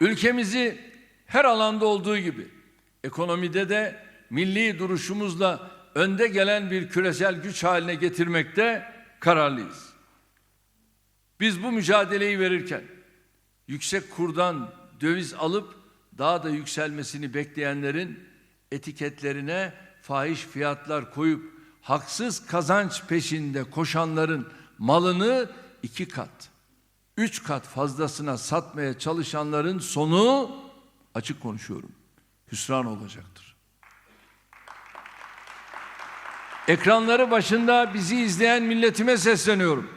Ülkemizi her alanda olduğu gibi ekonomide de milli duruşumuzla önde gelen bir küresel güç haline getirmekte kararlıyız. Biz bu mücadeleyi verirken yüksek kurdan döviz alıp daha da yükselmesini bekleyenlerin etiketlerine fahiş fiyatlar koyup haksız kazanç peşinde koşanların malını iki kat, üç kat fazlasına satmaya çalışanların sonu açık konuşuyorum hüsran olacaktır. Ekranları başında bizi izleyen milletime sesleniyorum.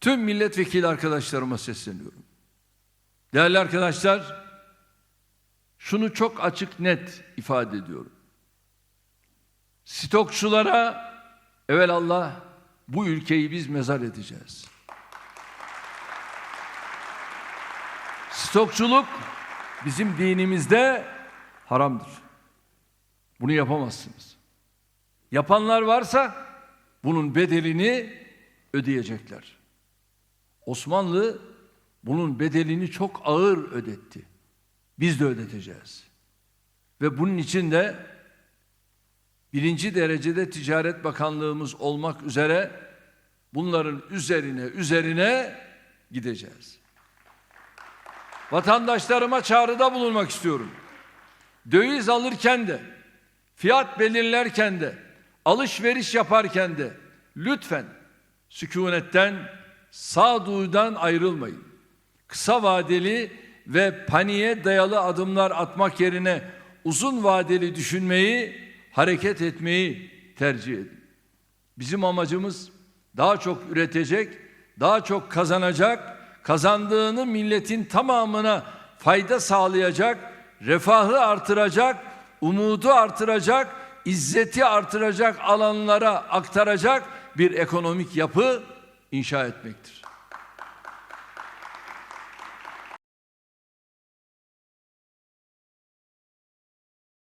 Tüm milletvekili arkadaşlarıma sesleniyorum. Değerli arkadaşlar, şunu çok açık net ifade ediyorum. Stokçulara evelallah bu ülkeyi biz mezar edeceğiz. Stokçuluk bizim dinimizde haramdır. Bunu yapamazsınız. Yapanlar varsa bunun bedelini ödeyecekler. Osmanlı bunun bedelini çok ağır ödetti. Biz de ödeteceğiz. Ve bunun için de birinci derecede Ticaret Bakanlığımız olmak üzere bunların üzerine üzerine gideceğiz. Vatandaşlarıma çağrıda bulunmak istiyorum. Döviz alırken de, fiyat belirlerken de, alışveriş yaparken de lütfen sükunetten, sağduyudan ayrılmayın. Kısa vadeli ve paniğe dayalı adımlar atmak yerine uzun vadeli düşünmeyi, hareket etmeyi tercih edin. Bizim amacımız daha çok üretecek, daha çok kazanacak, kazandığını milletin tamamına fayda sağlayacak, refahı artıracak, umudu artıracak, izzeti artıracak alanlara aktaracak bir ekonomik yapı inşa etmektir.